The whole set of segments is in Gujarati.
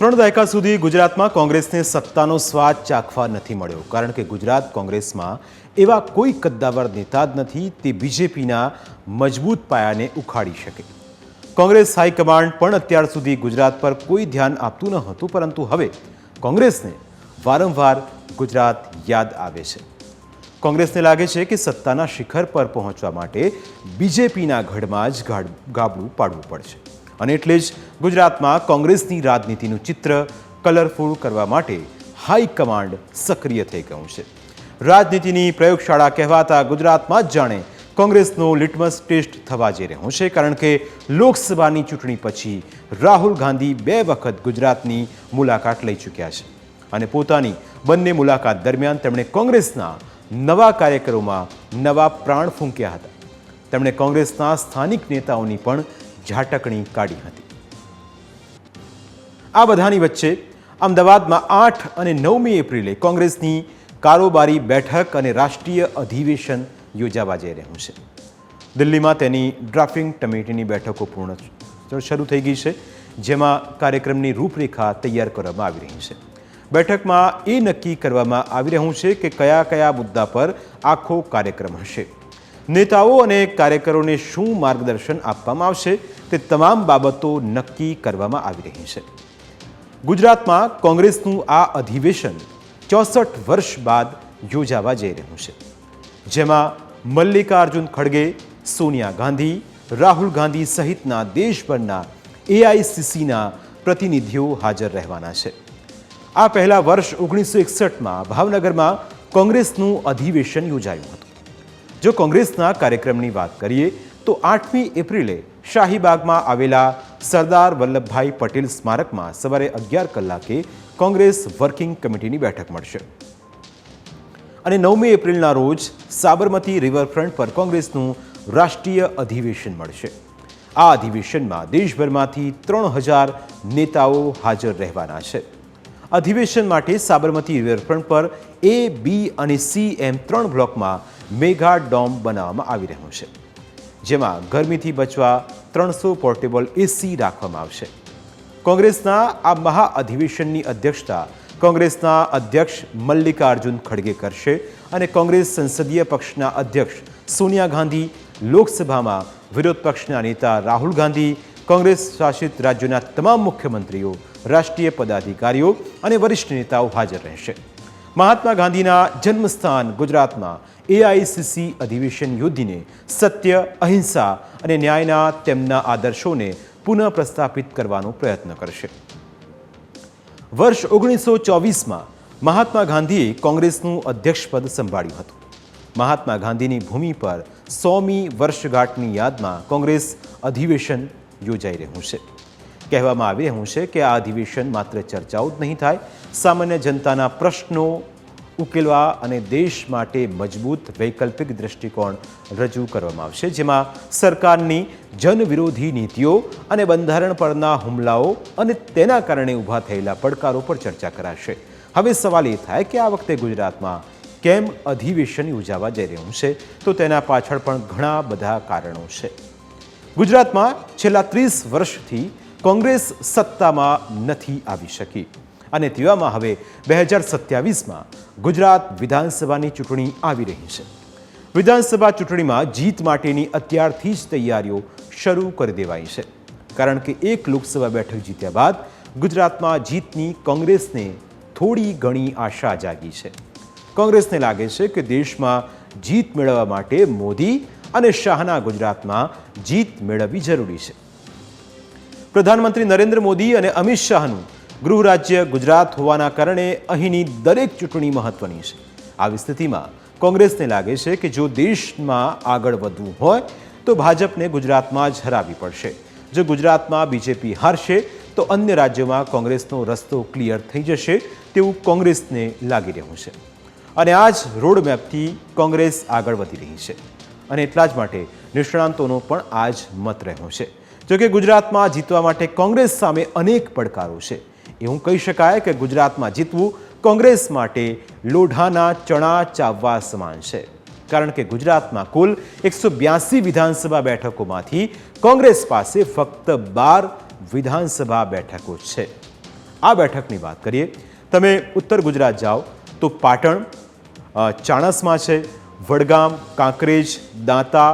ત્રણ દાયકા સુધી ગુજરાતમાં કોંગ્રેસને સત્તાનો સ્વાદ ચાખવા નથી મળ્યો. કારણ કે ગુજરાત કોંગ્રેસમાં એવા કોઈ કદ્દાવર નેતા જ નથી, તે બીજેપીના મજબૂત પાયાને ઉખાડી શકે. કોંગ્રેસ હાઈકમાન્ડ પણ અત્યાર સુધી ગુજરાત પર કોઈ ધ્યાન આપતું ન હતું, પરંતુ હવે કોંગ્રેસને વારંવાર ગુજરાત યાદ આવે છે. કોંગ્રેસને લાગે છે કે સત્તાના શિખર પર પહોંચવા માટે બીજેપીના ગઢમાં જ ગાબડું પાડવું પડશે. અને એટલે જ ગુજરાતમાં કોંગ્રેસની રાજનીતિનું ચિત્ર કલરફુલ કરવા માટે હાઈકમાન્ડ સક્રિય થઈ ગયું છે. રાજનીતિની પ્રયોગશાળા કહેવાતા ગુજરાતમાં જ જાણે કોંગ્રેસનો લિટમસ ટેસ્ટ થવા જઈ રહ્યો છે, કારણ કે લોકસભાની ચૂંટણી પછી રાહુલ ગાંધી બે વખત ગુજરાતની મુલાકાત લઈ ચૂક્યા છે. અને પોતાની બંને મુલાકાત દરમિયાન તેમણે કોંગ્રેસના નવા કાર્યકરોમાં નવા પ્રાણ ફૂંક્યા હતા. તેમણે કોંગ્રેસના સ્થાનિક નેતાઓની પણ ઝાટકણી કાઢી હતી. આ બધાની વચ્ચે અમદાવાદમાં આઠ અને નવમી એપ્રિલે કોંગ્રેસની કારોબારી બેઠક અને રાષ્ટ્રીય અધિવેશન યોજાવા જઈ રહ્યું છે. દિલ્હીમાં તેની ડ્રાફ્ટિંગ કમિટીની બેઠકો પૂર્ણ શરૂ થઈ ગઈ છે, જેમાં કાર્યક્રમની રૂપરેખા તૈયાર કરવામાં આવી રહી છે. બેઠકમાં એ નક્કી કરવામાં આવી રહ્યું છે કે કયા કયા મુદ્દા પર આખો કાર્યક્રમ હશે. નેતાઓ અને કાર્યકરોને શું માર્ગદર્શન આપવામાં આવશે તે તમામ બાબતો નક્કી કરવામાં આવી રહી છે. ગુજરાતમાં કોંગ્રેસનું આ અધિવેશન ચોસઠ વર્ષ બાદ યોજાવા જઈ રહ્યું છે. જેમાં મલ્લિકાર્જુન ખડગે, સોનિયા ગાંધી, રાહુલ ગાંધી સહિતના દેશભરના એઆઈસીસીના પ્રતિનિધિઓ હાજર રહેવાના છે. આ પહેલા વર્ષ ઓગણીસો એકસઠમાં ભાવનગરમાં કોંગ્રેસનું અધિવેશન યોજાયું હતું. જો કોંગ્રેસના કાર્યક્રમની વાત કરીએ, તો આઠમી એપ્રિલે શાહીબાગમાં આવેલા સરદાર વલ્લભભાઈ પટેલ સ્મારકમાં સવારે અગિયાર કલાકે કોંગ્રેસ વર્કિંગ કમિટીની બેઠક મળશે. અને નવમી એપ્રિલના રોજ સાબરમતી રિવરફ્રન્ટ પર કોંગ્રેસનું રાષ્ટ્રીય અધિવેશન મળશે. આ અધિવેશનમાં દેશભરમાંથી ત્રણ હજાર નેતાઓ હાજર રહેવાના છે. અધિવેશન માટે સાબરમતી રિવરફ્રન્ટ પર એ, બી અને સી એમ ત્રણ બ્લોકમાં મેગા ડોમ બનાવવામાં આવી રહ્યો છે. જેમાં ગરમીથી બચવા ત્રણસો પોર્ટેબલ એસી રાખવામાં આવશે. કોંગ્રેસના આ મહા અધિવેશનની અધ્યક્ષતા કોંગ્રેસના અધ્યક્ષ મલ્લિકાર્જુન ખડગે કરશે અને કોંગ્રેસ સંસદીય પક્ષના અધ્યક્ષ સોનિયા ગાંધી, લોકસભામાં વિરોધ પક્ષના નેતા રાહુલ ગાંધી, કોંગ્રેસ શાસિત રાજ્યોના તમામ મુખ્યમંત્રીઓ, રાષ્ટ્રીય પદાધિકારીઓ અને વરિષ્ઠ નેતાઓ હાજર રહેશે. મહાત્મા ગાંધીના જન્મસ્થાન ગુજરાતમાં એઆઈસીસી અધિવેશન યોજીને સત્ય, અહિંસા અને ન્યાયના તેમના આદર્શોને પુનઃ પ્રસ્થાપિત કરવાનો પ્રયત્ન કરશે. વર્ષ ઓગણીસો ચોવીસમાં મહાત્મા ગાંધીએ કોંગ્રેસનું અધ્યક્ષપદ સંભાળ્યું હતું. મહાત્મા ગાંધીની ભૂમિ પર સોમી વર્ષગાંઠની યાદમાં કોંગ્રેસ અધિવેશન યોજાઈ રહ્યું છે. કહેવામાં આવી રહ્યું છે કે આ અધિવેશન માત્ર ચર્ચાઓ જ નહીં થાય. સામાન્ય જનતાના પ્રશ્નો ઉકેલવા અને દેશ માટે મજબૂત વૈકલ્પિક દૃષ્ટિકોણ રજૂ કરવામાં આવશે, જેમાં સરકારની જનવિરોધી નીતિઓ અને બંધારણ પરના હુમલાઓ અને તેના કારણે ઊભા થયેલા પડકારો પર ચર્ચા કરાશે. હવે સવાલ એ થાય કે આ વખતે ગુજરાતમાં કેમ અધિવેશન યોજાવા જઈ રહ્યું છે? તો તેના પાછળ પણ ઘણા બધા કારણો છે. ગુજરાતમાં છેલ્લા ત્રીસ વર્ષથી કોંગ્રેસ સત્તામાં નથી આવી શકી. અને તેવામાં હવે બે હજાર સત્યાવીસમાં ગુજરાત વિધાનસભાની ચૂંટણી આવી રહી છે. વિધાનસભા ચૂંટણીમાં જીત માટેની અત્યારથી જ તૈયારીઓ શરૂ કરી દેવાઈ છે. કારણ કે એક લોકસભા બેઠક જીત્યા બાદ ગુજરાતમાં જીતની કોંગ્રેસને થોડી ઘણી આશા જાગી છે. કોંગ્રેસને લાગે છે કે દેશમાં જીત મેળવવા માટે મોદી અને શાહના ગુજરાતમાં જીત મેળવવી જરૂરી છે. પ્રધાનમંત્રી નરેન્દ્ર મોદી અને અમિત શાહનું ગૃહ રાજ્ય ગુજરાત હોવાના કારણે અહીંની દરેક ચૂંટણી મહત્વની છે. આવી સ્થિતિમાં કોંગ્રેસને લાગે છે કે જો દેશમાં આગળ વધવું હોય, તો ભાજપને ગુજરાતમાં જ હરાવી પડશે. જો ગુજરાતમાં બીજેપી હારશે, તો અન્ય રાજ્યોમાં કોંગ્રેસનો રસ્તો ક્લિયર થઈ જશે તેવું કોંગ્રેસને લાગી રહ્યું છે. અને આ જ રોડમેપથી કોંગ્રેસ આગળ વધી રહી છે. અને એટલા જ માટે નિષ્ણાંતોનો પણ આ જ મત રહ્યો છે. જોકે ગુજરાતમાં જીતવા માટે કોંગ્રેસ સામે અનેક પડકારો છે. એવું કહી શકાય કે ગુજરાતમાં જીતવું કોંગ્રેસ માટે લોઢાના ચણા ચાવવા સમાન છે. કારણ કે ગુજરાતમાં કુલ એકસો બ્યાસી વિધાનસભા બેઠકોમાંથી કોંગ્રેસ પાસે ફક્ત બાર વિધાનસભા બેઠકો છે. આ બેઠકની વાત કરીએ, તમે ઉત્તર ગુજરાત જાઓ તો પાટણ ચાણસમાં છે, વડગામ, કાંકરેજ, દાંતા,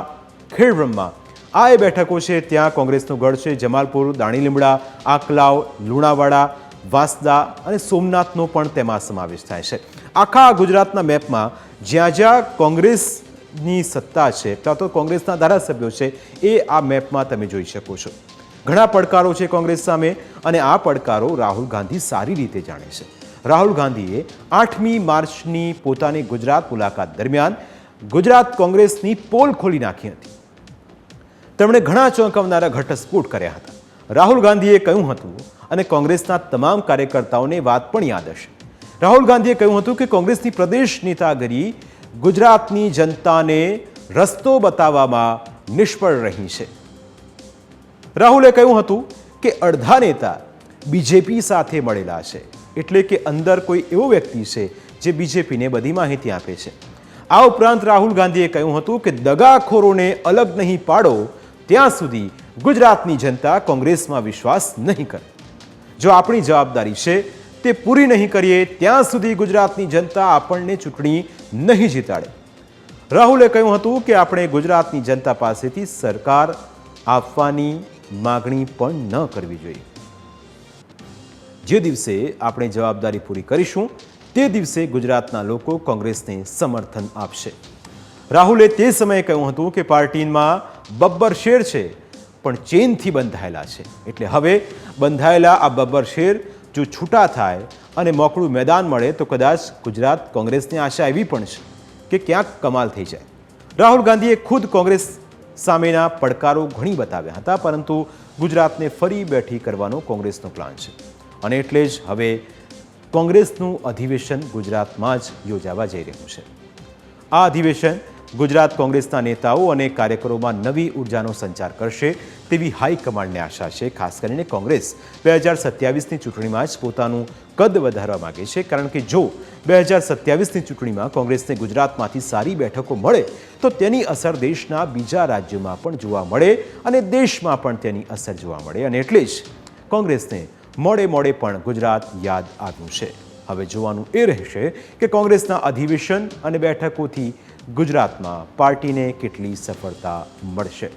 ખેડબ્રહ્મા આ એ બેઠકો છે, ત્યાં કોંગ્રેસનો ગઢ છે, જમાલપુર દાણીલીમડા આકલાવ, લુણાવાડા, વાંસદા અને સોમનાથનો પણ તેમાં સમાવેશ થાય છે. આખા ગુજરાતના મેપમાં જ્યાં જ્યાં કોંગ્રેસની સત્તા છે, ત્યાં તો કોંગ્રેસના ધારાસભ્યો છે, એ આ મેપમાં તમે જોઈ શકો છો. ઘણા પડકારો છે કોંગ્રેસ સામે અને આ પડકારો રાહુલ ગાંધી સારી રીતે જાણે છે. રાહુલ ગાંધીએ આઠમી માર્ચની પોતાની ગુજરાત મુલાકાત દરમિયાન ગુજરાત કોંગ્રેસની પોલ ખોલી નાખી હતી. તેમણે ઘણા ચોંકાવનારા ઘટસ્ફોટ કર્યા હતા. રાહુલ ગાંધીએ કહ્યું હતું અને કોંગ્રેસના તમામ કાર્યકર્તાઓને વાત પણ યાદ હશે. રાહુલ ગાંધીએ કહ્યું હતું કે કોંગ્રેસની પ્રદેશ નેતાગીરી ગુજરાતની જનતાને રસ્તો બતાવવામાં નિષ્ફળ રહી છે. રાહુલે કહ્યું હતું કે અડધા નેતા બીજેપી સાથે મળેલા છે, એટલે કે અંદર કોઈ એવો વ્યક્તિ છે જે બીજેપીને બધી માહિતી આપે છે. આ ઉપરાંત રાહુલ ગાંધીએ કહ્યું હતું કે દગાખોરોને અલગ નહીં પાડો ત્યાં સુધી ગુજરાતની જનતા કોંગ્રેસમાં વિશ્વાસ નહીં કરે. જો આપણી જવાબદારી છે તે પૂરી નહીં કરીએ, ત્યાં સુધી ગુજરાતની જનતા આપણને ચૂંટણી નહીં જીતાડે. રાહુલે કહ્યું હતું કે આપણે ગુજરાતની જનતા પાસેથી સરકાર આપવાની માગણી પણ ન કરવી જોઈએ. જે દિવસે આપણે જવાબદારી પૂરી કરીશું, તે દિવસે ગુજરાતના લોકો કોંગ્રેસને સમર્થન આપશે. રાહુલે તે સમયે કહ્યું હતું કે પાર્ટીમાં બબ્બર શેર છે, પણ ચેનથી બંધાયેલા છે. એટલે હવે બંધાયેલા આ બબ્બર શેર જો છૂટા થાય અને મોકળું મેદાન મળે, તો કદાચ ગુજરાત કોંગ્રેસની આશા એવી પણ છે કે ક્યાંક કમાલ થઈ જાય. રાહુલ ગાંધીએ ખુદ કોંગ્રેસ સામેના પડકારો ઘણી બતાવ્યા હતા, પરંતુ ગુજરાતને ફરી બેઠી કરવાનો કોંગ્રેસનો પ્લાન છે. અને એટલે જ હવે કોંગ્રેસનું અધિવેશન ગુજરાતમાં જ યોજાવા જઈ રહ્યું છે. આ અધિવેશન ગુજરાત કોંગ્રેસના નેતાઓ અને કાર્યકરોમાં નવી ઉર્જાનો સંચાર કરશે તેવી હાઈકમાન્ડને આશા છે. ખાસ કરીને કોંગ્રેસ બે હજાર સત્યાવીસની ચૂંટણીમાં જ પોતાનું કદ વધારવા માગે છે. કારણ કે જો બે હજાર સત્યાવીસની ચૂંટણીમાં કોંગ્રેસને ગુજરાતમાંથી સારી બેઠકો મળે, તો તેની અસર દેશના બીજા રાજ્યોમાં પણ જોવા મળે અને દેશમાં પણ તેની અસર જોવા મળે. અને એટલે જ કોંગ્રેસને મોડે મોડે પણ ગુજરાત યાદ આવ્યું છે. હવે જોવાનું એ રહેશે કે કોંગ્રેસના અધિવેશન અને બેઠકોથી ગુજરાતમાં પાર્ટીને કેટલી સફળતા મળશે?